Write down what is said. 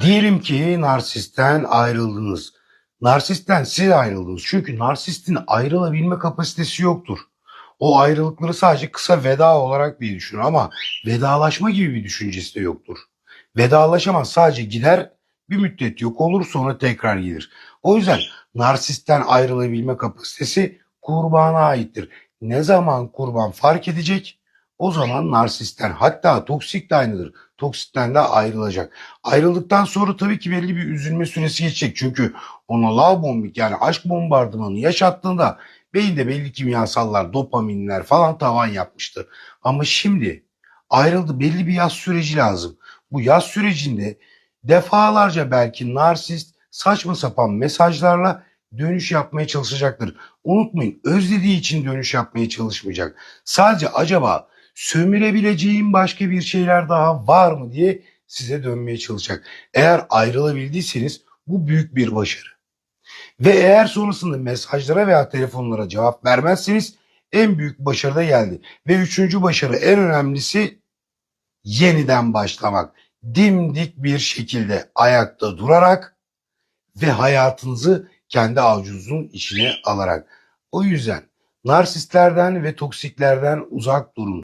Diyelim ki narsisten ayrıldınız. Narsisten siz ayrıldınız. Çünkü narsistin ayrılabilme kapasitesi yoktur. O ayrılıkları sadece kısa veda olarak bir düşünür ama vedalaşma gibi bir düşüncesi de yoktur. Vedalaşamaz sadece gider bir müddet yok olur sonra tekrar gelir. O yüzden narsisten ayrılabilme kapasitesi kurbana aittir. Ne zaman kurban fark edecek? O zaman narsisten hatta toksik de aynıdır. Toksitten de ayrılacak. Ayrıldıktan sonra tabii ki belli bir üzülme süresi geçecek. Çünkü ona love bombing yani aşk bombardımanı yaşattığında beyinde belli kimyasallar, dopaminler falan tavan yapmıştı. Ama şimdi ayrıldı belli bir yaz süreci lazım. Bu yaz sürecinde defalarca belki narsist saçma sapan mesajlarla dönüş yapmaya çalışacaktır. Unutmayın özlediği için dönüş yapmaya çalışmayacak. Sadece acaba sömürebileceğim başka bir şeyler daha var mı diye size dönmeye çalışacak. Eğer ayrılabildiyseniz bu büyük bir başarı. Ve eğer sonrasında mesajlara veya telefonlara cevap vermezseniz en büyük başarı da geldi. Ve üçüncü başarı en önemlisi yeniden başlamak. Dimdik bir şekilde ayakta durarak ve hayatınızı kendi avucunuzun içine alarak. O yüzden narsistlerden ve toksiklerden uzak durun.